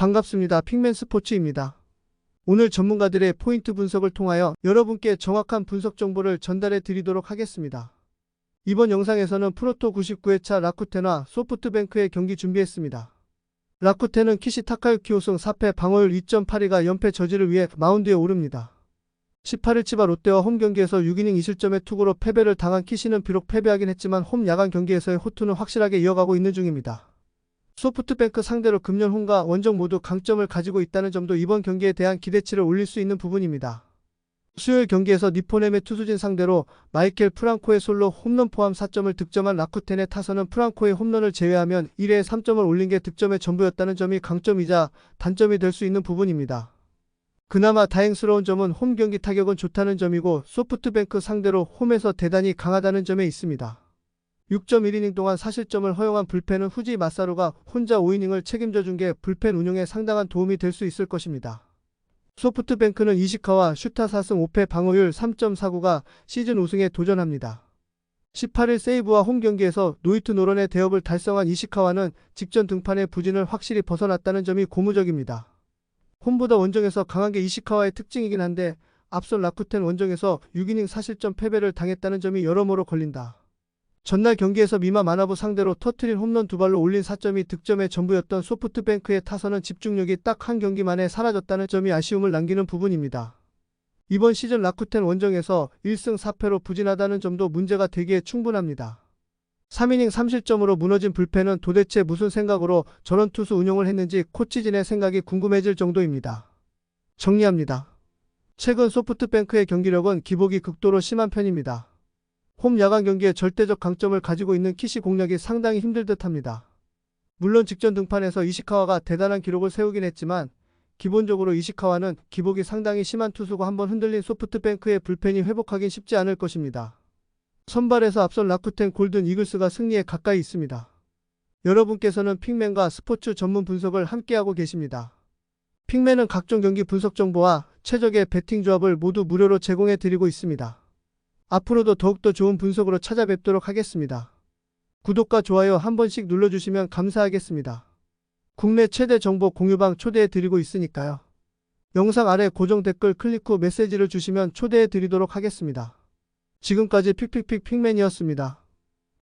반갑습니다. 핑맨 스포츠입니다. 오늘 전문가들의 포인트 분석을 통하여 여러분께 정확한 분석 정보를 전달해 드리도록 하겠습니다. 이번 영상에서는 프로토 99회차 라쿠텐과 소프트뱅크의 경기 준비했습니다. 라쿠텐은 키시 타카유키 우승 4패 방어율 2.82가 연패 저지를 위해 마운드에 오릅니다. 18일 치바 롯데와 홈 경기에서 6이닝 2실점의 투구로 패배를 당한 키시는 비록 패배하긴 했지만 홈 야간 경기에서의 호투는 확실하게 이어가고 있는 중입니다. 소프트뱅크 상대로 금년 홈과 원정 모두 강점을 가지고 있다는 점도 이번 경기에 대한 기대치를 올릴 수 있는 부분입니다. 수요일 경기에서 니포넴의 투수진 상대로 마이켈 프랑코의 솔로 홈런 포함 4점을 득점한 라쿠텐의 타선은 프랑코의 홈런을 제외하면 1회에 3점을 올린 게 득점의 전부였다는 점이 강점이자 단점이 될 수 있는 부분입니다. 그나마 다행스러운 점은 홈 경기 타격은 좋다는 점이고 소프트뱅크 상대로 홈에서 대단히 강하다는 점에 있습니다. 6.1이닝 동안 사실점을 허용한 불펜은 후지 마사루가 혼자 5이닝을 책임져 준 게 불펜 운용에 상당한 도움이 될 수 있을 것입니다. 소프트뱅크는 이시카와 슈타 4승 5패 방어율 3.49가 시즌 우승에 도전합니다. 18일 세이브와 홈 경기에서 노이트 노런의 대업을 달성한 이시카와는 직전 등판의 부진을 확실히 벗어났다는 점이 고무적입니다. 홈보다 원정에서 강한 게 이시카와의 특징이긴 한데 앞선 라쿠텐 원정에서 6이닝 사실점 패배를 당했다는 점이 여러모로 걸린다. 전날 경기에서 미마 마나부 상대로 터트린 홈런 두 발로 올린 4점이 득점의 전부였던 소프트뱅크의 타선은 집중력이 딱 한 경기 만에 사라졌다는 점이 아쉬움을 남기는 부분입니다. 이번 시즌 라쿠텐 원정에서 1승 4패로 부진하다는 점도 문제가 되기에 충분합니다. 3이닝 3실점으로 무너진 불펜은 도대체 무슨 생각으로 저런 투수 운용을 했는지 코치진의 생각이 궁금해질 정도입니다. 정리합니다. 최근 소프트뱅크의 경기력은 기복이 극도로 심한 편입니다. 홈 야간 경기에 절대적 강점을 가지고 있는 키시 공략이 상당히 힘들 듯 합니다. 물론 직전 등판에서 이시카와가 대단한 기록을 세우긴 했지만 기본적으로 이시카와는 기복이 상당히 심한 투수고 한번 흔들린 소프트뱅크의 불펜이 회복하긴 쉽지 않을 것입니다. 선발에서 앞선 라쿠텐 골든 이글스가 승리에 가까이 있습니다. 여러분께서는 핑맨과 스포츠 전문 분석을 함께하고 계십니다. 핑맨은 각종 경기 분석 정보와 최적의 배팅 조합을 모두 무료로 제공해 드리고 있습니다. 앞으로도 더욱더 좋은 분석으로 찾아뵙도록 하겠습니다. 구독과 좋아요 한 번씩 눌러주시면 감사하겠습니다. 국내 최대 정보 공유방 초대해 드리고 있으니까요. 영상 아래 고정 댓글 클릭 후 메시지를 주시면 초대해 드리도록 하겠습니다. 지금까지 픽픽픽 픽맨이었습니다.